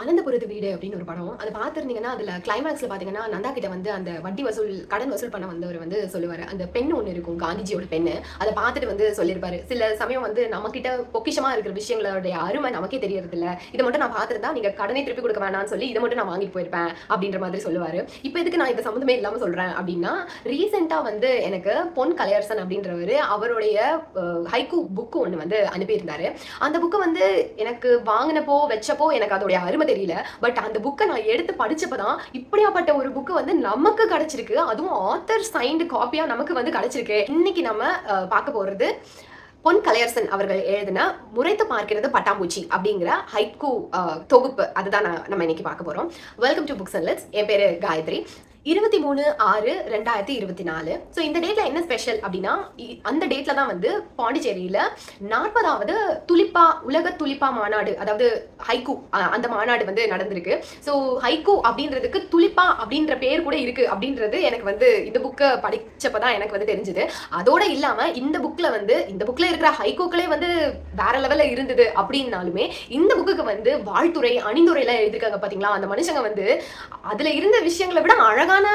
அனந்தபுரத்து வீடு அப்படின்னு ஒரு படம். அதை பார்த்துருந்தீங்கன்னா அதில் கிளைமேக்ஸில் பார்த்தீங்கன்னா நந்தா கிட்ட வந்து அந்த வட்டி வசூல் கடன் வசூல் பண்ண வந்தவர் வந்து சொல்லுவார். அந்த பெண் ஒன்று இருக்கும் காந்திஜியோட பெண்ணு. அதை பார்த்துட்டு வந்து சொல்லியிருப்பாரு. சில சமயம் வந்து நம்மக்கிட்ட பொக்கிஷமாக இருக்கிற விஷயங்களுடைய அருமை நமக்கே தெரியறதில்ல. இதை மட்டும் நான் பார்த்துருந்தா நீங்கள் கடனை திருப்பி கொடுக்க வேணாம்னு சொல்லி இதை மட்டும் நான் வாங்கிட்டு போயிருப்பேன் அப்படின்ற மாதிரி சொல்லுவார். இப்போ இதுக்கு நான் இந்த சம்மந்தமே இல்லாமல் சொல்கிறேன் அப்படின்னா ரீசெண்டாக வந்து எனக்கு பொன் கலையரசன் அப்படின்றவர் அவருடைய ஹைக்கூ புக்கு ஒன்று வந்து அனுப்பியிருந்தாரு. அந்த புக்கு வந்து எனக்கு வாங்கினப்போ வச்சப்போ எனக்கு அதோடைய அருமை தெரியல. பட் அந்த புக்கை நான் எடுத்து படிச்சப்போ தான் இப்படியாப்பட்ட ஒரு புக்கு வந்து நமக்கு கிடைச்சிருக்கு. அதுவும் ஆத்தர் சைன்டு காப்பியா நமக்கு வந்து கிடைச்சிருக்கு. இன்னைக்கு நம்ம பார்க்க போறது பொன் கலையரசன் அவர்கள் எழுதின முறைத்து பார்க்கிறது பட்டாம்பூச்சி அப்படிங்கிற ஹைக்கூ தொகுப்பு. அதுதான் நான் நம்ம இன்னைக்கு பார்க்க போறோம். Welcome to books and lits என் பேரு காயத்ரி. இருபத்தி மூணு ஆறு ரெண்டாயிரத்தி இருபத்தி நாலு. ஸோ இந்த டேட்ல என்ன ஸ்பெஷல் அப்படின்னா அந்த டேட்ல தான் வந்து பாண்டிச்சேரியில நாற்பதாவது துலிப்பா உலக துலிப்பா மாநாடு அதாவது ஹைக்கூ அந்த மாநாடு வந்து நடந்திருக்கு. ஸோ ஹைக்கூ அப்படின்றதுக்கு துலிப்பா அப்படின்ற பேர் கூட இருக்கு அப்படின்றது எனக்கு வந்து இந்த புக்கை படிச்சப்போ தான் எனக்கு வந்து தெரிஞ்சது. அதோட இல்லாம இந்த புக்ல வந்து இந்த புக்ல இருக்கிற ஹைகோக்களே வந்து வேற லெவல்ல இருந்தது அப்படின்னாலுமே இந்த புக்குக்கு வந்து வாழ்த்துறை அணிந்துரை எல்லாம் எழுதிருக்காங்க பாத்தீங்களா? அந்த மனுஷங்க வந்து அதுல இருந்த விஷயங்களை விட அழகா அழகான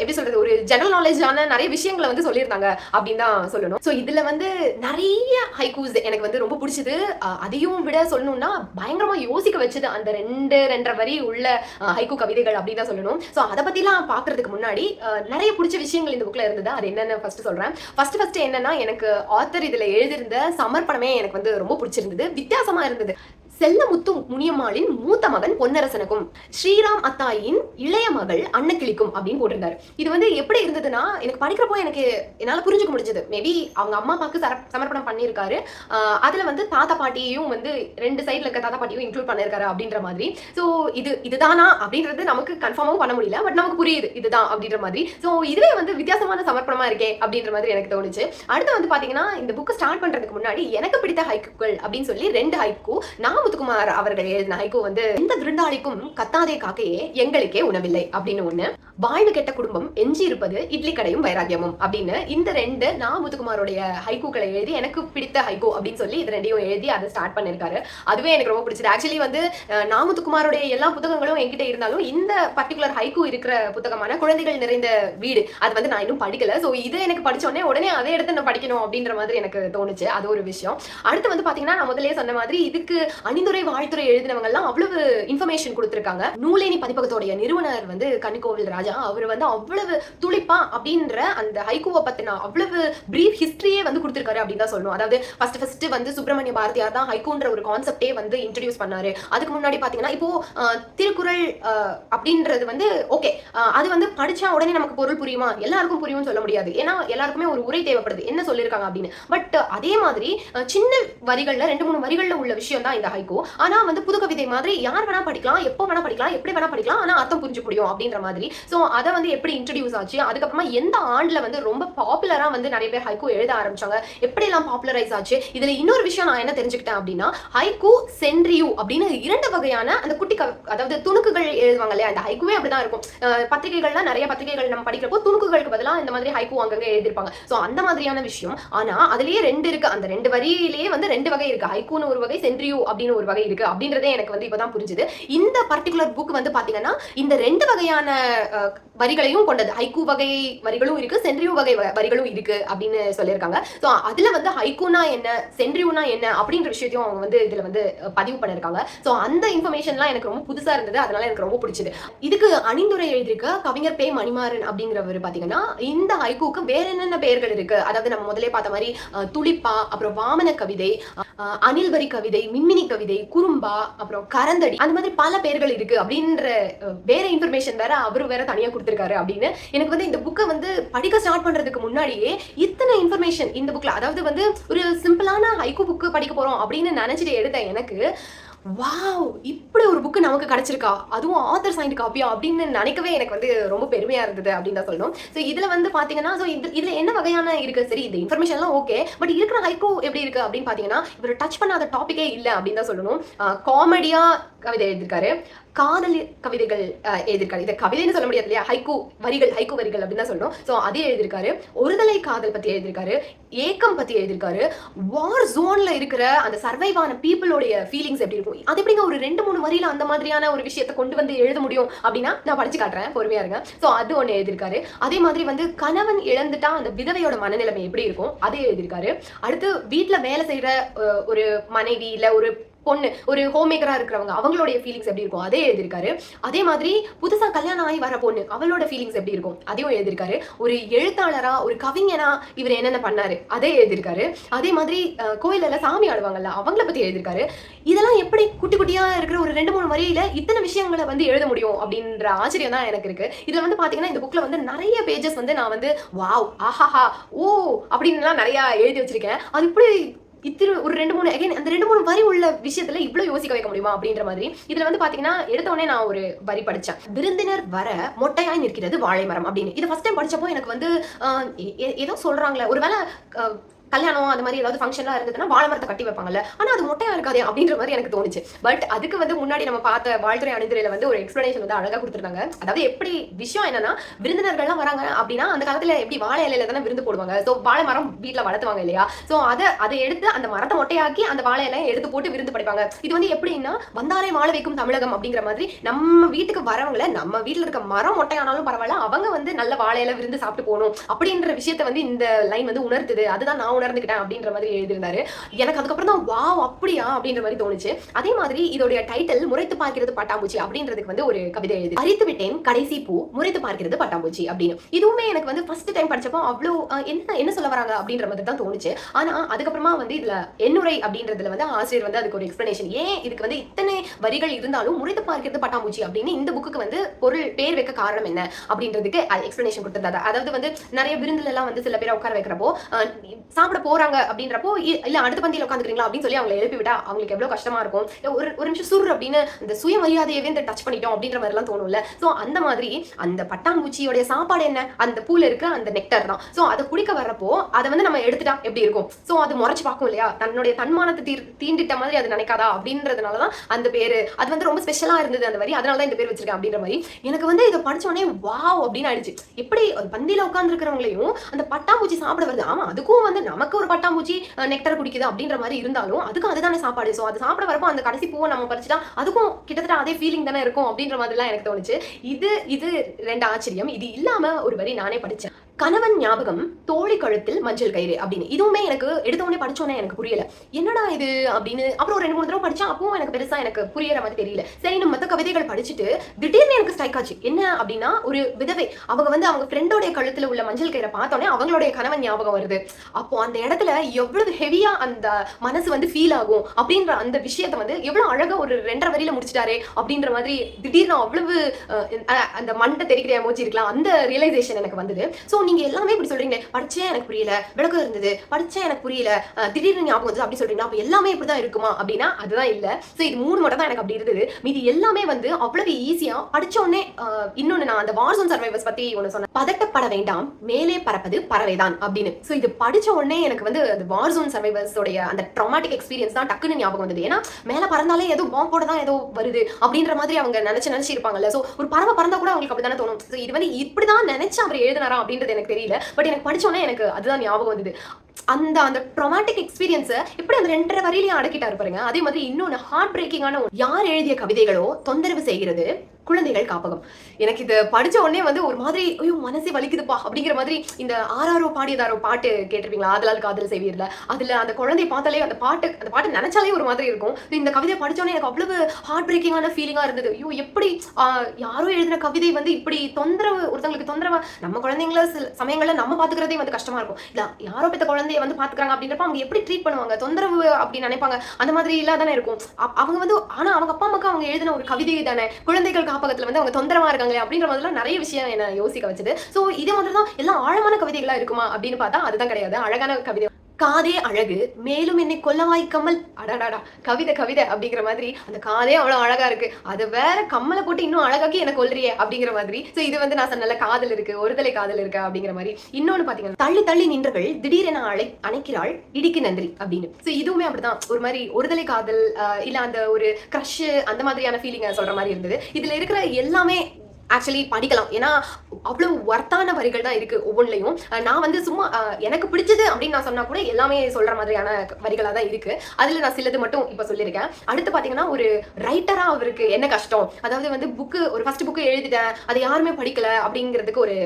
எப்படி சொல்றது ஒரு ஜெனரல் நாலேஜான நிறைய விஷயங்களை வந்து சொல்லியிருந்தாங்க அப்படின்னு தான் சொல்லணும். ஸோ இதுல வந்து நிறைய ஹைகூஸ் எனக்கு வந்து ரொம்ப பிடிச்சது. அதையும் விட சொல்லணும்னா பயங்கரமா யோசிக்க வச்சது அந்த ரெண்டு ரெண்டரை வரி உள்ள ஹைகூ கவிதைகள் அப்படின்னு தான் சொல்லணும். ஸோ அதை பத்திலாம் பார்க்கறதுக்கு முன்னாடி நிறைய பிடிச்ச விஷயங்கள் இந்த புக்ல இருந்தது. அது என்னென்ன ஃபர்ஸ்ட் சொல்றேன். ஃபர்ஸ்ட் ஃபர்ஸ்ட் என்னன்னா எனக்கு ஆத்தர் இதுல எழுதியிருந்த சமர்ப்பணமே எனக்கு வந்து ரொம்ப பிடிச்சிருந்தது. வித்தியாசமா இருந்தது. செல்லமுத்து முனியம்மாளின் மூத்த மகன் பொன்னரசனுக்கும் ஸ்ரீராம் அத்தாயின் இளைய மகள் அன்னக்கிளிக்கும் அப்படின்னு போட்டிருந்தாரு. இது வந்து எப்படி இருந்ததுன்னா எனக்கு படிக்கிறப்போ எனக்கு என்னால புரிஞ்சுக்க முடிஞ்சது. மேபி அவங்க அம்மா அப்பாவுக்கு சர சமர்ப்பணம் பண்ணியிருக்காரு. அதில் அதுல வந்து தாத்தா பாட்டியையும் வந்து ரெண்டு சைடில் இருக்க தாத்தா பாட்டியும் இன்க்ளூட் பண்ணியிருக்காரு அப்படின்ற மாதிரி. ஸோ இது இதுதானா அப்படின்றது நமக்கு கன்ஃபார்மாகவும் பண்ண முடியல. பட் நமக்கு புரியுது இதுதான் அப்படின்ற மாதிரி. ஸோ இதுவே வந்து வித்தியாசமான சமர்ப்பணமா இருக்கே அப்படின்ற மாதிரி எனக்கு தோணுச்சு. அடுத்து வந்து பாத்தீங்கன்னா இந்த புக்கு ஸ்டார்ட் பண்றதுக்கு முன்னாடி எனக்கு பிடித்த ஹைக்குகள் அப்படின்னு சொல்லி ரெண்டு ஹைக்கு நான் முத்துக்குமார் அவர்கள் எழுதின ஹைகோ வந்து எந்த விருந்தாளிக்கும் கத்தாதே காக்கையே எங்களுக்கே உணவில்லை அப்படின்னு ஒண்ணு வாழ்வு கெட்ட குடும்பம் எஞ்சி இருப்பது இட்லி கடையும் வைராகியமும் அப்படின்னு இந்த ரெண்டு நா முத்துக்குமாரோடைய ஹைகோக்களை எழுதி எனக்கு பிடித்த ஹைகோ அப்படின்னு சொல்லி இது ரெண்டையும் எழுதி அதை ஸ்டார்ட் பண்ணிருக்காரு. அதுவே எனக்கு ரொம்ப பிடிச்சது. ஆக்சுவலி வந்து அஹ், முத்துக்குமாரோடைய எல்லா புத்தகங்களும் என்கிட்ட இருந்தாலும் இந்த பர்டிகுலர் ஹைகோ இருக்கிற புத்தகமான குழந்தைகள் நிறைந்த வீடு அது வந்து நான் இன்னும் படிக்கல. ஸோ இது எனக்கு படிச்ச உடனே உடனே அதை எடுத்து நான் படிக்கணும் அப்படின்ற மாதிரி எனக்கு தோணுச்சு. அது ஒரு விஷயம். அடுத்து வந்து பாத்தீங்கன்னா நான் முதலே சொன்ன மாதிரி இதுக்கு பணிந்துரை வாழ்த்துறை எழுதினவங்க எல்லாம் அவ்வளவு இன்ஃபர்மேஷன் கொடுத்திருக்காங்க. நூலேனி பதிப்பகத்தோடைய நிறுவனர் வந்து கனிக்கோவில் ராஜா. அவர் வந்து அவ்வளவு துளிப்பா அப்படின்ற அந்த ஹைகோவை பத்தின அவ்வளவு பிரீஃப் ஹிஸ்டரியே வந்து கொடுத்திருக்காரு அப்படின்னு தான் சொல்லணும். அதாவது ஃபர்ஸ்ட் ஃபர்ஸ்ட் வந்து சுப்பிரமணிய பாரதியார் தான் ஹைகோன்ற ஒரு கான்செப்டே வந்து இன்ட்ரடியூஸ் பண்ணாரு. அதுக்கு முன்னாடி பாத்தீங்கன்னா இப்போ திருக்குறள் அப்படின்றது வந்து ஓகே அது வந்து படிச்சா உடனே நமக்கு பொருள் புரியுமா? எல்லாருக்கும் புரியும்னு சொல்ல முடியாது. ஏன்னா எல்லாருக்குமே ஒரு உரை தேவைப்படுது. என்ன சொல்லியிருக்காங்க அப்படின்னு. பட் அதே மாதிரி சின்ன வரிகள்ல ரெண்டு மூணு வரிகள்ல உள்ள விஷயம் தான் இந்த ஹைகோ ஆனா வந்து புது கவிதை மாதிரி யார் வேணா படிக்கலாம் எப்போ வேணா படிக்கலாம் எப்படி வேணா படிக்கலாம் ஆனா அர்த்தம் புரிஞ்சு முடியும் அப்படின்ற மாதிரி. சோ அதை வந்து எப்படி இன்ட்ரடியூஸ் ஆச்சு? அதுக்கப்புறமா எந்த ஆண்டுல வந்து ரொம்ப பாப்புலரா வந்து நிறைய பேர் ஹைகோ எழுத ஆரம்பிச்சாங்க? எப்படி எல்லாம் பாப்புலரைஸ் ஆச்சு? இதுல இன்னொரு விஷயம் நான் என்ன தெரிஞ்சுக்கிட்டேன் அப்படின்னா ஹைகோ சென்ட்ரியூ அப்படின்னு இரண்டு வகையான அந்த குட்டி அதாவது துணுக்குகள் எழுதுவாங்க இல்லையா? அந்த ஹைக்குவே அப்படிதான் இருக்கும். பத்திரிகைகள்லாம் நிறைய பத்திரிகைகள் நம்ம படிக்கிறப்போ துணுக்குகளுக்கு பதிலா இந்த மாதிரி ஹைக்கூ அங்கங்க எழுதியிருப்பாங்க. சோ அந்த மாதிரியான விஷயம். ஆனா அதுலயே ரெண்டு இருக்கு. அந்த ரெண்டு வரியிலேயே வந்து ரெண்டு வகை இருக்கு. ஹைக்கூன்னு ஒரு வகை சென்ட்ரியூ அப்படின்னு ஒரு வகை இருக்கு. அப்படின்றதே எனக்கு வந்து இப்பதான் புரிஞ்சுது. இந்த பர்டிகுலர் புக் வந்து பாத்தீங்கன்னா இந்த ரெண்டு வகையான வரிகளையும் கொண்டது. ஹைக்கூ வகை வரிகளும் இருக்கு சென்ட்ரியூ வகை வரிகளும் இருக்கு அப்படின்னு சொல்லியிருக்காங்க. ஸோ அதுல வந்து ஹைக்கூனா என்ன சென்ட்ரியூனா என்ன அப்படின்ற விஷயத்தையும் அவங்க வந்து இதுல வந்து பதிவு பண்ணிருக்காங்க ஸோ அந்த இன்ஃபர்மேஷன்லாம் எனக்கு ரொம்ப புதுசா இருந்தது. அதனால எனக்கு ரொம்ப பிடிச்சது. இதுக்கு அணிந்துரை எழுதியிருக்க கவிஞர் பே மணிமாறன் அப்படிங்கிறவர் பாத்தீங்கன்னா இந்த ஹைக்கூக்கு வேற என்னென்ன பெயர்கள் இருக்கு? அதாவது நம்ம முதலே பார்த்த மாதிரி துளிப்பா அப்புறம் வாமன கவிதை அனில்வரி கவிதை மின்மினி கவிதை குறும்பா அப்புறம் கரந்தடி. அந்த மாதிரி பல பேர்கள் இருக்கு அப்படின்ற வேற இன்ஃபர்மேஷன் வேற அவரு வேற தனியா கொடுத்துருக்காரு அப்படின்னு. எனக்கு வந்து இந்த புக்கை வந்து படிக்க ஸ்டார்ட் பண்றதுக்கு முன்னாடியே இத்தனை இன்ஃபர்மேஷன் இந்த புக்ல அதாவது வந்து ஒரு சிம்பிளான ஹைகோ புக்கு படிக்க போறோம் அப்படின்னு நினைச்சிட்டு எடுத்த எனக்கு. வாவ் இப்படி ஒரு புக்கு நமக்கு கிடைச்சிருக்கா? அதுவும் ஆத்தர் சைன்ட் காப்பியா அப்படின்னு நினைக்கவே எனக்கு வந்து ரொம்ப பெருமையா இருந்தது அப்படின்னு தான் சொல்லணும். ஸோ இதுல வந்து பாத்தீங்கன்னா ஸோ இது இதுல என்ன வகையான இருக்கு? சரி இந்த இன்ஃபர்மேஷன்லாம் ஓகே பட் இருக்கிற ஹைகோ எப்படி இருக்கு அப்படின்னு பாத்தீங்கன்னா இவர் டச் பண்ணாத டாபிக்கே இல்லை அப்படின்னு தான் சொல்லணும். காமெடியா கவிதை எழுதியிருக்காரு. காதல் கவிதைகள் எழுதியிருக்காரு. இதை கவிதைன்னு சொல்ல முடியாது இல்லையா? ஹைக்கூ வரிகள் ஹைக்கூ வரிகள் அப்படின்னு தான் சொல்லணும் ஸோ அதே எழுதியிருக்காரு. ஒருதலை காதல் பத்தி எழுதியிருக்காரு. ஏக்கம் பத்தி எழுதியிருக்காரு. வார் ஜோன்ல இருக்கிற அந்த சர்வைவ் ஆன பீப்புளோடைய ஃபீலிங்ஸ் எப்படி இருக்கும்? அது எப்படிங்க ஒரு ரெண்டு மூணு வரியில அந்த மாதிரியான ஒரு விஷயத்தை கொண்டு வந்து எழுத முடியும் அப்படின்னா நான் படிச்சு காட்டுறேன். பொறுமையா இருங்க. ஸோ அது ஒன்று எழுதியிருக்காரு. அதே மாதிரி வந்து கணவன் இழந்துட்டா அந்த விதவையோட மனநிலைமை எப்படி இருக்கும்? அதே எழுதியிருக்காரு. அடுத்து வீட்டில் வேலை செய்கிற ஒரு மனைவி இல்லை ஒரு பொண்ணு ஒரு ஹோம் மேக்கராக இருக்கிறவங்க அவங்களுடைய ஃபீலிங்ஸ் எப்படி இருக்கும்? அதே எழுதியிருக்காரு. அதே மாதிரி புதுசாக கல்யாணம் ஆகி வர பொண்ணு அவளோட ஃபீலிங்ஸ் எப்படி இருக்கும்? அதையும் எழுதியிருக்காரு. ஒரு எழுத்தாளரா ஒரு கவிஞனா இவர் என்னென்ன பண்ணாரு? அதே எழுதியிருக்காரு. அதே மாதிரி கோயிலில் சாமி ஆடுவாங்கல்ல அவங்கள பற்றி எழுதியிருக்காரு. இதெல்லாம் எப்படி குட்டி குட்டியாக இருக்கிற ஒரு ரெண்டு மூணு வரியில இத்தனை விஷயங்களை வந்து எழுத முடியும் அப்படின்ற ஆச்சரியம் தான் எனக்கு இருக்கு. இதில் வந்து பார்த்தீங்கன்னா இந்த புக்கில் வந்து நிறைய பேஜஸ் வந்து நான் வந்து வாவ் ஆஹாஹா ஓ அப்படின்லாம் நிறையா எழுதி வச்சிருக்கேன். அது இப்படி இத்திரு ஒரு ரெண்டு மூணு அகைன் அந்த ரெண்டு மூணு வரி உள்ள விஷயத்துல இவ்வளவு யோசிக்க வைக்க முடியுமா அப்படின்ற மாதிரி இதுல வந்து பாத்தீங்கன்னா எடுத்த உடனே நான் ஒரு வரி படிச்சேன். விருந்தினர் வர மொட்டையாய் நிற்கிறது வாழை மரம் அப்படின்னு. இது ஃபர்ஸ்ட் டைம் படிச்சப்போ எனக்கு வந்து ஏதோ சொல்றாங்களே. ஒருவேளை கல்யாணம் அந்த மாதிரி ஏதாவது ஃபங்க்ஷன்லாம் இருந்ததுன்னா வாழை மரத்தை கட்டி வைப்பாங்கல்ல. ஆனால் அது மொட்டையா இருக்காதே அப்படின்ற மாதிரி எனக்கு தோணுச்சு. பட் அதுக்கு வந்து முன்னாடி நம்ம பார்த்த வாழ்த்துறை அணிந்துரையில வந்து ஒரு எக்ஸ்பிளனேஷன் வந்து அழகாக கொடுத்துருக்காங்க அதாவது எப்படி விஷயம் என்னன்னா விருந்தினர்கள்லாம் வராங்க அப்படின்னா அந்த காலத்துல எப்படி வாழை இலையில தானே விருந்து போடுவாங்க. ஸோ வாழை மரம் வீட்டில் வளர்த்துவாங்க இல்லையா? ஸோ அதை அதை எடுத்து அந்த மரத்தை மொட்டையாக்கி அந்த வாழை இலையை எடுத்து போட்டு விருந்து படைப்பாங்க. இது வந்து எப்படின்னா வந்தாலே வாழ வைக்கும் தமிழகம் அப்படிங்கிற மாதிரி நம்ம வீட்டுக்கு வரவங்கள நம்ம வீட்டில் இருக்க மரம் மொட்டையானாலும் பரவாயில்ல அவங்க வந்து நல்ல வாழை விருந்து சாப்பிட்டு போகணும் அப்படின்ற விஷயத்த வந்து இந்த லைன் வந்து உணர்த்துது. அதுதான் நான் உணர்ந்துக்கிட்டேன் அப்படின்ற மாதிரி எழுதியிருந்தாரு. எனக்கு அதுக்கப்புறம் தான் வாவ் அப்படியா? அப்படின்ற மாதிரி தோணுச்சு. அதே மாதிரி இதோடைய டைட்டில் முறைத்து பார்க்கிறது பட்டாம்பூச்சி அப்படின்றதுக்கு வந்து ஒரு கவிதை எழுதி அரித்து விட்டேன் கடைசி பூ முறைத்து பார்க்கிறது பட்டாம்பூச்சி அப்படின்னு. இதுவுமே எனக்கு வந்து ஃபர்ஸ்ட் டைம் படிச்சப்போ அவ்வளோ என்ன என்ன சொல்ல வராங்க அப்படின்ற மாதிரி தான் தோணுச்சு. ஆனா அதுக்கப்புறமா வந்து இதுல என்னுரை அப்படின்றதுல வந்து ஆசிரியர் வந்து அதுக்கு ஒரு எக்ஸ்பிளனேஷன் ஏன் இதுக்கு வந்து இத்தனை வரிகள் இருந்தாலும் முறைத்து பார்க்கிறது பட்டாம்பூச்சி அப்படின்னு இந்த புக்குக்கு வந்து பொருள் பேர் வைக்க காரணம் என்ன அப்படின்றதுக்கு எக்ஸ்பிளனேஷன் கொடுத்திருந்தாரு. அதாவது வந்து நிறைய விருந்துல எல்லாம் வந்து சில பேரை உட்கார வைக்கிறப்போ சாப்பிட போறாங்க அப்படின்றப்போ இல்ல அடுத்த பந்தியில உட்காந்துக்கிறீங்களா அப்படின்னு சொல்லி அவங்களை எழுப்பி விட்டா அவங்களுக்கு எவ்வளவு கஷ்டமா இருக்கும்? ஒரு ஒரு நிமிஷம் சுர் அப்படின்னு இந்த சுயமரியாதையவே இந்த டச் பண்ணிட்டோம் அப்படின்ற மாதிரி எல்லாம் தோணும்ல. சோ அந்த மாதிரி அந்த பட்டாம்பூச்சியோடைய சாப்பாடு என்ன? அந்த பூல இருக்க அந்த நெக்டர் தான். சோ அதை குடிக்க வர்றப்போ அதை வந்து நம்ம எடுத்துட்டா எப்படி இருக்கும்? சோ அது முறைச்சு பார்க்கும் இல்லையா? தன்னுடைய தன்மானத்தை தீர் தீண்டிட்ட மாதிரி அது நினைக்காதா அப்படின்றதுனாலதான் அந்த பேரு. அது வந்து ரொம்ப ஸ்பெஷலா இருந்தது அந்த வரி. அதனால தான் இந்த பேர் வச்சிருக்கேன் அப்படின்ற மாதிரி. எனக்கு வந்து இதை படிச்சோடனே வாவ் அப்படின்னு ஆயிடுச்சு. எப்படி ஒரு பந்தியில உட்கார்ந்து இருக்கிறவங்களையும் அந்த பட்டாம்பூச்சி சாப்பிட வருது? ஆமா அதுக்கும் வந்து நமக்கு ஒரு பட்டாம்பூச்சி நெக்டர் குடிக்குது அப்படின்ற மாதிரி இருந்தாலும் அதுக்கும் அதுதானே சாப்பாடு. ஸோ அது சாப்பிட வரப்போ அந்த கடைசி பூவை நம்ம பறிச்சுட்டா அதுக்கும் கிட்டத்தட்ட அதே ஃபீலிங் தானே இருக்கும் அப்படின்ற மாதிரிலாம் எனக்கு தோணுச்சு. இது இது ரெண்டு ஆச்சரியம். இது இல்லாம ஒரு வரி நானே படித்தேன் கணவன் ஞாபகம் தோழி கழுத்தில் மஞ்சள் கயிறு அப்படின்னு. இதுவுமே எனக்கு எடுத்த உடனே படிச்சோன்னே எனக்கு புரியல. என்னடா இது அப்படின்னு. அப்புறம் ஒரு ரெண்டு மூணு தடவை படிச்சா அப்பவும் எனக்கு பெருசா எனக்கு புரியற மாதிரி தெரியல. சரி நம்ம மத்த கவிதைகள் படிச்சுட்டு திடீர்னு எனக்கு ஸ்ட்ரைக் ஆச்சு. என்ன அப்படின்னா ஒரு விதவை. அவங்க வந்து அவங்க ஃப்ரெண்டோடைய கழுத்துல உள்ள மஞ்சள் கயிறை பார்த்தோன்னே அவங்களுடைய கணவன் ஞாபகம் வருது. அப்போ அந்த இடத்துல எவ்வளவு ஹெவியா அந்த மனசு வந்து ஃபீல் ஆகும் அப்படின்ற அந்த விஷயத்த வந்து எவ்வளவு அழகா ஒரு ரெண்டரை வரியில முடிச்சிட்டாரே அப்படின்ற மாதிரி திடீர்னு அவ்வளவு அந்த மண்டை தெரிக்கிற மோச்சி இருக்கலாம். அந்த ரியலைசேஷன் எனக்கு வந்தது. ஸோ நீங்க எல்லாமே இப்படி சொல்றீங்க படிச்சேன் எனக்கு புரியல விளக்கம் இருந்தது படிச்சேன் எனக்கு புரியல திடீர்னு ஞாபகம் வந்து அப்படி சொல்றீங்க அப்ப எல்லாமே இப்படிதான் இருக்குமா? அப்படின்னா அதுதான் இல்ல. ஸோ இது மூணு மட்டும் தான் எனக்கு அப்படி இருந்தது. மீதி எல்லாமே வந்து அவ்வளவு ஈஸியா படிச்ச உடனே இன்னொன்னு நான் அந்த வார்சோன் சர்வைவர்ஸ் பத்தி ஒன்று சொன்னேன். பதட்டப்பட வேண்டாம் மேலே பறப்பது பறவைதான் அப்படின்னு. ஸோ இது படிச்ச உடனே எனக்கு வந்து அந்த வார்சோன் சர்வைவர்ஸ் உடைய அந்த ட்ராமாட்டிக் எக்ஸ்பீரியன்ஸ் தான் டக்குன்னு ஞாபகம் வந்தது. ஏன்னா மேல பறந்தாலே ஏதோ பாம்போட தான் ஏதோ வருது அப்படின்ற மாதிரி அவங்க நினைச்சு நினைச்சு இருப்பாங்கல்ல ஸோ ஒரு பறவை பறந்தா கூட அவங்களுக்கு அப்படித்தானே தோணும். இது வந்து இப்படிதான் நினைச்சு அவர் எழுதினாரா அப்படின்றது எனக்கு தெரியல. பட் எனக்கு படிச்ச உடனே எனக்கு அதுதான் ஞாபகம் வந்தது. அந்த அந்த ட்ரொமாட்டிக் எக்ஸ்பீரியன்ஸை எப்படி அந்த ரெண்டரை வரையிலையும் அடக்கிட்டாரு பாருங்க. அதே மாதிரி இன்னொன்னு ஹார்ட் பிரேக்கிங்கான யார் எழுதிய கவிதைகளோ தொந்தரவு செய்கிறது குழந்தைகள் காப்பகம். எனக்கு இது படிச்ச உடனே வந்து ஒரு மாதிரி ஐயோ மனசே வலிக்குதுப்பா அப்படிங்கிற மாதிரி இந்த ஆறாரோ பாடியதாரோ பாட்டு கேட்டிருப்பீங்களா? ஆதலால் காதல் செய்வீர்ல. அதுல அந்த குழந்தைய பார்த்தாலே அந்த பாட்டு அந்த பாட்டு நினைச்சாலே ஒரு மாதிரி இருக்கும். இந்த கவிதை படிச்ச உடனே எனக்கு அவ்வளவு ஹார்ட் பிரேக்கிங்கான ஃபீலிங்காக இருந்தது. ஐயோ எப்படி யாரோ எழுதின கவிதை வந்து இப்படி தொந்தரவு ஒருத்தங்களுக்கு தொந்தரவு நம்ம குழந்தைங்கள சில சமயங்களில் நம்ம பாத்துக்கிறதே வந்து கஷ்டமா இருக்கும். இல்லை யாரோ பெத்த குழந்தைய வந்து பாத்துக்கிறாங்க அப்படின்றப்ப அவங்க எப்படி ட்ரீட் பண்ணுவாங்க? தொந்தரவு அப்படின்னு நினைப்பாங்க. அந்த மாதிரி இல்லாதானே இருக்கும். அவங்க வந்து ஆனா அவங்க அப்பா அம்மாக்கு அவங்க எழுதின ஒரு கவிதை தானே? குழந்தைகள் காப்பகத்துல வந்து அவங்க தொந்தரவா இருக்காங்களே அப்படிங்கிற மாதிரிலாம் நிறைய விஷயம் என்ன யோசிக்க வச்சது. சோ இதே மாதிரி தான் எல்லாம் ஆழமான கவிதைகளா இருக்குமா அப்படின்னு பார்த்தா அதுதான் கிடையாது. அழகான கவிதை காதே அழகு. மேலும் என்னை கொல்லவாய் கம்மல் அடாடாடா கவிதை கவிதை அப்படிங்கிற மாதிரி அந்த காதே அவ்வளோ அழகா இருக்கு. அது வேற கம்மலை போட்டு இன்னும் அழகாக்கி எனக்கு கொல்றியே அப்படிங்கிற மாதிரி. ஸோ இது வந்து நான் சொன்ன காதல் இருக்கு ஒருதலை காதல் இருக்கு அப்படிங்கிற மாதிரி. இன்னொன்று பாத்தீங்கன்னா தள்ளி தள்ளி நின்றவள் திடீரென அழை அணைக்கிறாள் இடிக்கு நன்றி அப்படின்னு. ஸோ இதுவுமே அப்படிதான் ஒரு மாதிரி ஒருதலை காதல் இல்லை அந்த ஒரு க்ரஷ் அந்த மாதிரியான ஃபீலிங்கை சொல்ற மாதிரி இருந்தது. இதுல இருக்கிற எல்லாமே ஆக்சுவலி படிக்கலாம். ஏன்னா அவ்வளவு ஒர்த்தான வரிகள் தான் இருக்கு ஒவ்வொன்றிலையும். நான் வந்து சும்மா எனக்கு பிடிச்சது அப்படின்னு நான் சொன்னா கூட எல்லாமே சொல்ற மாதிரியான வரிகளாக தான் இருக்கு. அதுல நான் சிலது மட்டும் இப்ப சொல்லியிருக்கேன் அடுத்து பாத்தீங்கன்னா ஒரு ரைட்டரா அவருக்கு என்ன கஷ்டம்? அதாவது வந்து புக்கு ஒரு ஃபர்ஸ்ட் புக்கு எழுதிட்டேன். அதை யாருமே படிக்கல அப்படிங்கிறதுக்கு ஒரு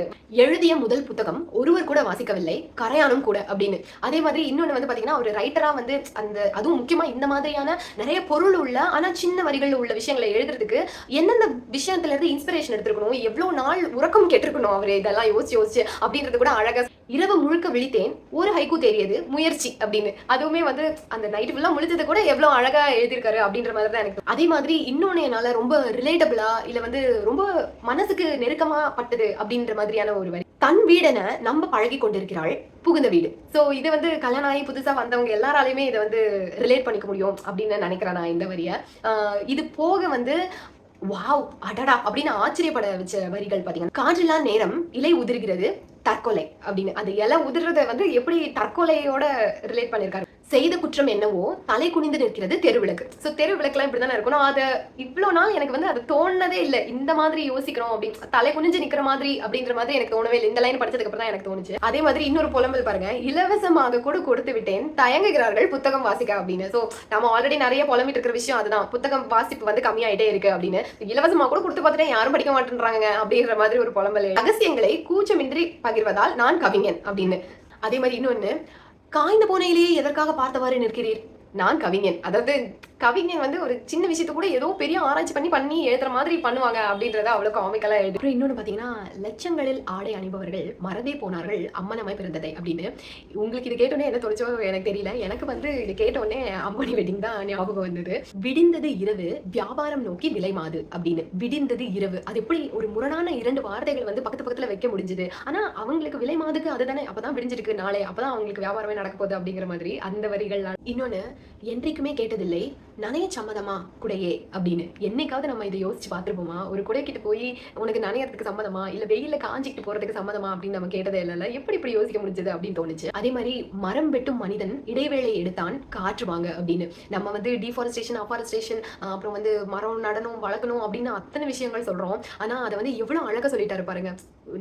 எழுதிய முதல் புத்தகம் ஒருவர் கூட வாசிக்கவில்லை. கரையானும் கூட அப்படின்னு. அதே மாதிரி இன்னொன்று வந்து பாத்தீங்கன்னா ஒரு ரைட்டரா வந்து அந்த அதுவும் முக்கியமா இந்த மாதிரியான நிறைய பொருள் உள்ள ஆனா சின்ன வரிகள் உள்ள விஷயங்களை எழுதுறதுக்கு எந்தெந்த விஷயத்துல இருந்து இன்ஸ்பிரேஷன் எடுத்திருக்கணும் எவ்வளவு நாள் உறக்கம் கேட்டிருக்கணும் அவரு இதெல்லாம் யோசிச்சு யோசிச்சு அப்படின்றது கூட அழகா இரவு முழுக்க விழித்தேன். ஒரு ஹைக்கூ தெரியது முயற்சி அப்படின்னு. அதுவுமே வந்து அந்த நைட்டு ஃபுல்லா முழிச்சது கூட எவ்வளவு அழகா எழுதியிருக்காரு அப்படின்ற மாதிரி தான் எனக்கு. அதே மாதிரி இன்னொன்னு என்னால ரொம்ப ரிலேட்டபிளா இல்ல வந்து ரொம்ப மனசுக்கு நெருக்கமா பட்டது அப்படின்ற மாதிரியான ஒரு வரி. தன் வீடென நம்ம பழகி கொண்டிருக்கிறாள் புகுந்த வீடு. சோ இது வந்து கல்யாணம் ஆகி புதுசா வந்தவங்க எல்லாராலையுமே இதை வந்து ரிலேட் பண்ணிக்க முடியும் அப்படின்னு நினைக்கிறேன் நான் இந்த வரிய. ஆஹ் இது போக வந்து வாவ் அடடா அப்படின்னு ஆச்சரியப்பட வச்ச வரிகள் பாத்தீங்கன்னா காற்றில்லா நேரம் இலை உதிர்கிறது தற்கொலை அப்படின்னு. அந்த இலை உதிர்றத வந்து எப்படி தற்கொலையோட ரிலேட் பண்ணியிருக்காரு செய்த குற்றம் என்னவோ தலை குனிந்து நிற்கிறது தெருவிளக்கு ஸோ தெருவிளக்குலாம் இப்படி தானே இருக்கணும்? அதை இவ்வளோ நாள் எனக்கு வந்து அது தோணுனதே இல்லை. இந்த மாதிரி யோசிக்கிறோம் அப்படின்னு தலை குனிஞ்சு நிற்கிற மாதிரி அப்படின்ற மாதிரி எனக்கு தோணவே இல்லை. இந்த லைன் படிச்சதுக்கு அப்புறம் தான் எனக்கு தோணுச்சு. அதே மாதிரி இன்னொரு புலம்பல் பாருங்க. இலவசமாக கூட கொடுத்து விட்டேன். தயங்குகிறார்கள் புத்தகம் வாசிக்க அப்படின்னு. ஸோ நம்ம ஆல்ரெடி நிறைய புலம்பிட்டு இருக்கிற விஷயம் அதுதான். புத்தகம் வாசிப்பு வந்து கம்மியாயிட்டே இருக்கு அப்படின்னு. இலவசமாக கூட கொடுத்து பார்த்துட்டேன் யாரும் படிக்க மாட்டேன்றாங்க அப்படின்ற மாதிரி ஒரு புலம்பல். ரகசியங்களை கூச்சமின்றி பகிர்வதால் நான் கவிஞன் அப்படின்னு. அதே மாதிரி இன்னொன்னு காய்ந்த பூனையிலேயே எதற்காக பார்த்தவாறு நிற்கிறீர்? நான் கவிஞன். அதாவது கவிஞன் வந்து ஒரு சின்ன விஷயத்த கூட ஏதோ பெரிய ஆராய்ச்சி பண்ணி பண்ணி எழுதுற மாதிரி பண்ணுவாங்க அப்படின்றத அவ்வளோ காமிக்கலா எழுது அப்புறம் இன்னொன்று பார்த்தீங்கன்னா லட்சங்களில் ஆடை அணிபவர்கள் மறந்தே போனார்கள் அம்மனமாய் பிறந்ததை அப்படின்னு. உங்களுக்கு இது கேட்டோன்னே என்ன தொலைச்சோ எனக்கு தெரியல. எனக்கு வந்து இது கேட்டோடனே அம்மணி வெட்டிங் தான் ஞாபகம் வந்தது. விடிந்தது இரவு வியாபாரம் நோக்கி விலை மாது அப்படின்னு. விடிந்தது இரவு. அது எப்படி ஒரு முரணான இரண்டு வார்த்தைகள் வந்து பக்கத்து பக்கத்துல வைக்க முடிஞ்சுது. ஆனா அவங்களுக்கு விலை மாதுக்கு அதுதானே அப்பதான் விடிஞ்சிருக்கு நாளை. அப்பதான் அவங்களுக்கு வியாபாரமே நடக்க போகுது அப்படிங்கிற மாதிரி அந்த வரிகள் இன்னொன்னு என்றைக்குமே கேட்டதில்லை நனைய சம்மதமா குடையே அப்படின்னு. என்னைக்காவது நம்ம இதை யோசிச்சு பார்த்துருப்போமா? ஒரு குடை கிட்ட போய் உனக்கு நனையறதுக்கு சம்மதமா? இல்ல வெயிலில் காஞ்சிக்கிட்டு போறதுக்கு சம்மதமா அப்படின்னு நம்ம கேட்டதே இல்லைல்ல எப்படி இப்படி யோசிக்க முடிஞ்சது அப்படின்னு தோணுச்சு. அதே மாதிரி மரம் வெட்டும் மனிதன் இடைவேளை எடுத்தான் காற்று வாங்க அப்படின்னு. நம்ம வந்து டிஃபாரஸ்டேஷன் அஃபாரஸ்டேஷன் அப்புறம் வந்து மரம் நடணும் வளர்க்கணும் அப்படின்னு அத்தனை விஷயங்கள் சொல்றோம். ஆனா அதை வந்து எவ்வளவு அழகா சொல்லிட்டாரு பாருங்க.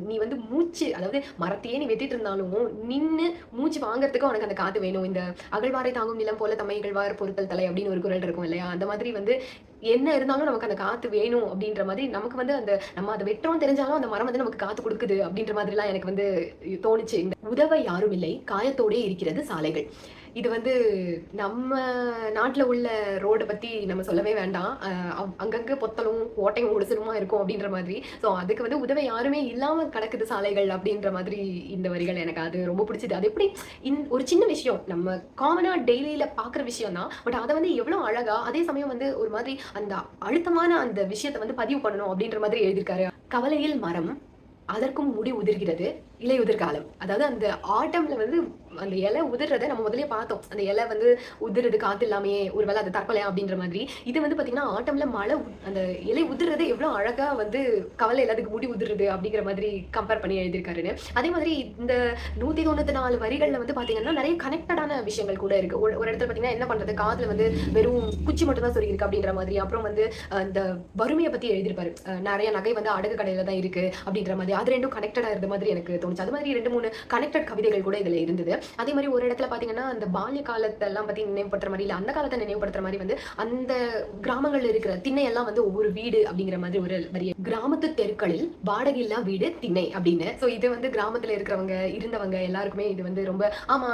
நீ வந்து மூச்சு அதாவது மரத்தையே நீ வெட்டிட்டு இருந்தாலும் நின்னு மூச்சு வாங்குறதுக்கு உனக்கு அந்த காத்து வேணும். இந்த அகழ்வாரை தாங்கும் நிலம் போல தம்மை இகழ்வார் பொருத்தல் தலை அப்படின்னு ஒரு குரல் இருக்கும் இல்லையா? அந்த மாதிரி வந்து என்ன இருந்தாலும் நமக்கு அந்த காத்து வேணும் அப்படின்ற மாதிரி நமக்கு வந்து அந்த நம்ம அதை வெற்றோம் தெரிஞ்சாலும் அந்த மரம் வந்து நமக்கு காத்து கொடுக்குது அப்படின்ற மாதிரிலாம் எனக்கு வந்து தோணுச்சு. இந்த உதவ யாரும் இல்லை காயத்தோடே இருக்கிறது சாலைகள். இது வந்து நம்ம நாட்டில் உள்ள ரோடை பற்றி நம்ம சொல்லவே வேண்டாம். அங்கங்கே அங்- பொத்தலும் ஓட்டையும் உடசலுமா இருக்கும் அப்படின்ற மாதிரி. ஸோ அதுக்கு வந்து உதவி யாருமே இல்லாமல் கிடக்குது சாலைகள் அப்படின்ற மாதிரி இந்த வரிகள் எனக்கு அது ரொம்ப பிடிச்சது. அது எப்படி இன் ஒரு சின்ன விஷயம் நம்ம காமனாக டெய்லியில் பார்க்குற விஷயம் தான் பட் அதை வந்து எவ்வளோ அழகாக அதே சமயம் வந்து ஒரு மாதிரி அந்த அழுத்தமான அந்த விஷயத்தை வந்து பதிவு பண்ணணும் அப்படின்ற மாதிரி எழுதியிருக்காரு. கவலையில் மரம் அதற்கும் முடி உதிர்கிறது. இலை உதிர்காலம். அதாவது அந்த ஆட்டம்ல வந்து அந்த இலை உதிர்றதை நம்ம முதலே பார்த்தோம். அந்த இலை வந்து உதிர்றது காத்து இல்லாமையே ஒருவேளை அது தற்கொலை அப்படின்ற மாதிரி. இது வந்து பாத்தீங்கன்னா ஆட்டம்ல மழை அந்த இலை உதிர்றதை எவ்வளவு அழகா வந்து கவலை எல்லாத்துக்கு முடி உதிருது அப்படிங்கிற மாதிரி கம்பேர் பண்ணி எழுதியிருக்காருன்னு. அதே மாதிரி இந்த நூத்தி தொண்ணூத்தி நாலு வரிகள்ல வந்து பாத்தீங்கன்னா நிறைய கனெக்டடான விஷயங்கள் கூட இருக்கு. ஒரு ஒரு இடத்துல பாத்தீங்கன்னா என்ன பண்றது? காதுல வந்து வெறும் குச்சி மட்டும் தான் சொல்லியிருக்கு அப்படின்ற மாதிரி. அப்புறம் வந்து அந்த இந்த வறுமையை பத்தி எழுதியிருப்பாரு. நிறைய நகை வந்து அடகு கடையில தான் இருக்கு அப்படின்ற மாதிரி. அது ரெண்டும் கனெக்டடா இருந்த மாதிரி எனக்கு தோணுச்சு. அது மாதிரி ரெண்டு மூணு கனெக்டட் கவிதைகள் கூட இதில் இருந்தது. அதே மாதிரி ஒரு இடத்துல பார்த்தீங்கன்னா அந்த பால்ய காலத்தெல்லாம் பற்றி நினைவுபடுத்துற மாதிரி இல்லை அந்த காலத்தை நினைவுபடுத்துற மாதிரி வந்து அந்த கிராமங்களில் இருக்கிற திண்ணையெல்லாம் வந்து ஒவ்வொரு வீடு அப்படிங்கிற மாதிரி ஒரு வரிய கிராமத்து தெருக்களில் வாடகையில்லா வீடு திண்ணை அப்படின்னு. ஸோ இது வந்து கிராமத்தில் இருக்கிறவங்க இருந்தவங்க எல்லாருக்குமே இது வந்து ரொம்ப ஆமா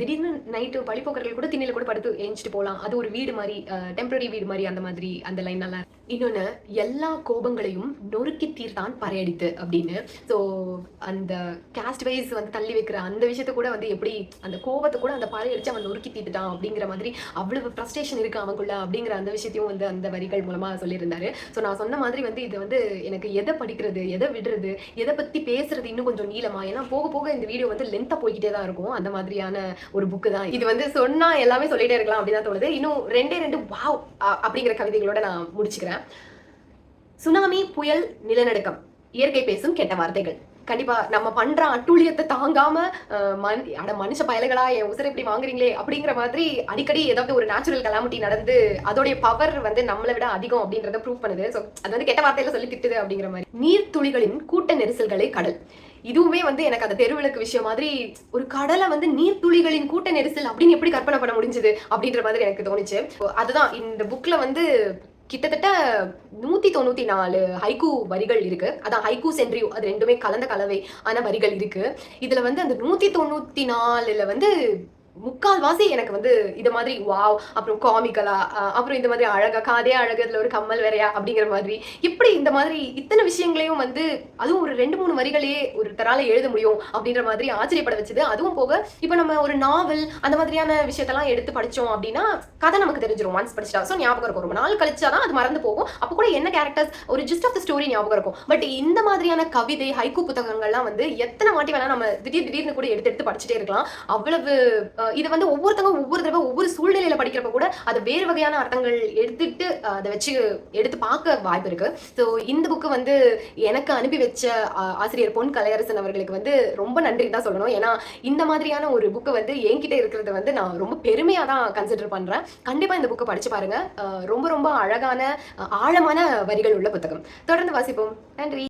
திடீர்னு நைட்டு வழிபோக்கர்கள் கூட திண்ணையில் கூட படுத்து ஏஞ்சிட்டு போகலாம் அது ஒரு வீடு மாதிரி டெம்பரரி வீடு மாதிரி அந்த மாதிரி அந்த லைன் நல்லா இன்னொன்று எல்லா கோபங்களையும் நொறுக்கி தீர்த்தான் பறையடித்து அப்படின்னு. ஸோ அந்த காஸ்ட் வைஸ் வந்து தள்ளி வைக்கிற அந்த விஷயத்த கூட வந்து எப்படி அந்த கோபத்தை கூட அந்த பறையடிச்சு அவன் நொறுக்கி தீர்த்துட்டான் அப்படிங்கிற மாதிரி அவ்வளவு ஃப்ரஸ்ட்ரேஷன் இருக்கு அவனுக்குள்ள அப்படிங்கிற அந்த விஷயத்தையும் வந்து அந்த வரிகள் மூலமாக சொல்லியிருந்தாரு. ஸோ நான் சொன்ன மாதிரி வந்து இது வந்து எனக்கு எதை படிக்கிறது எதை விடுறது எதை பற்றி பேசுறது இன்னும் கொஞ்சம் நீளமா? ஏன்னா போக போக இந்த வீடியோ வந்து லென்த்தாக போய்கிட்டே தான் இருக்கும். அந்த மாதிரியான ஒரு புக்கு தான் இது. வந்து சொன்னால் எல்லாமே சொல்லிட்டே இருக்கலாம் அப்படின்னு தான் தோணுது. இன்னும் ரெண்டே ரெண்டு வாவ் அ- அப்படிங்கிற கவிதைகளோட நான் முடிச்சுக்கிறேன். சுனாமி புயல் நிலநடுக்கம். இயற்கை பேசும் கெட்ட வார்த்தைகள். கண்டிப்பா நம்ம பண்ற அட்டூழியத்தை தாங்காம மன் அட மனுஷ பயல்களா என் உசரை இப்படி வாங்குறீங்களே அப்படிங்கிற மாதிரி அடிக்கடி ஏதாவது ஒரு நேச்சுரல் கலாமிட்டி நடந்து அதோடைய பவர் வந்து நம்மளை விட அதிகம் அப்படின்றத ப்ரூவ் பண்ணுது. ஸோ அது வந்து கெட்ட வார்த்தையில சொல்லி திட்டுது அப்படிங்கிற மாதிரி. நீர்த்துளிகளின் கூட்ட நெரிசல்களை கடல். இதுவுமே வந்து எனக்கு அந்த தெருவிளக்கு விஷயம் மாதிரி ஒரு கடலை வந்து நீர்த்துளிகளின் கூட்ட நெரிசல் அப்படின்னு எப்படி கற்பனை பண்ண முடிஞ்சது அப்படின்ற மாதிரி எனக்கு தோணுச்சு. அதுதான் இந்த புக்ல வந்து கிட்டத்தட்ட நூத்தி தொண்ணூத்தி நாலு ஹைக்கூ வரிகள் இருக்கு. அதான் ஹைக்கூ சென்ட்ரியூ அது ரெண்டுமே கலந்த கலவை ஆன வரிகள் இருக்கு. இதுல வந்து அந்த நூத்தி தொண்ணூத்தி நாலுல வந்து முக்கால்வாசி எனக்கு வந்து இது மாதிரி வாவ் அப்புறம் காமிக்கலா அப்புறம் இந்த மாதிரி அழகா காதே அழகு இதுல ஒரு கம்மல் வேறையா அப்படிங்கிற மாதிரி. இப்படி இந்த மாதிரி இத்தனை விஷயங்களையும் வந்து அதுவும் ஒரு ரெண்டு மூணு வரிகளே ஒரு தரால எழுத முடியும் அப்படின்ற மாதிரி ஆச்சரியப்பட வச்சது. அதுவும் போக இப்போ நம்ம ஒரு நாவல் அந்த மாதிரியான விஷயத்தெல்லாம் எடுத்து படிச்சோம் அப்படின்னா கதை நமக்கு தெரிஞ்சிடும் ஒன்ஸ் படிச்சிட்டா. ஸோ ஞாபகம் இருக்கும். ரொம்ப நாள் கழிச்சாதான் அது மறந்து போகும். அப்போ கூட என்ன கேரக்டர்ஸ் ஒரு ஜிஸ்ட் ஆஃப் த ஸ்டோரி ஞாபகம் இருக்கும். பட் இந்த மாதிரியான கவிதை ஹைக்கூ புத்தகங்கள்லாம் வந்து எத்தனை வாட்டி வேணா நம்ம திடீர் திடீர்னு கூட எடுத்து எடுத்து படிச்சுட்டே இருக்கலாம். அவ்வளவு இது வந்து ஒவ்வொருத்தவங்க ஒவ்வொரு தடவை ஒவ்வொரு சூழ்நிலையில படிக்கிறப்ப கூட அது வேறு வகையான அர்த்தங்கள் எடுத்துட்டு அதை வச்சு எடுத்து பார்க்க வாய்ப்பு இருக்கு. ஸோ இந்த புக்கு வந்து எனக்கு அனுப்பி வச்ச ஆசிரியர் பொன் கலையரசன் அவர்களுக்கு வந்து ரொம்ப நன்றி தான் சொல்லணும். ஏன்னா இந்த மாதிரியான ஒரு புக்கு வந்து என்கிட்ட இருக்கிறது வந்து நான் ரொம்ப பெருமையாக தான் கன்சிடர் பண்றேன். கண்டிப்பா இந்த புக்கை படிச்சு பாருங்க. ரொம்ப ரொம்ப அழகான ஆழமான வரிகள் உள்ள புத்தகம். தொடர்ந்து வாசிப்போம். நன்றி.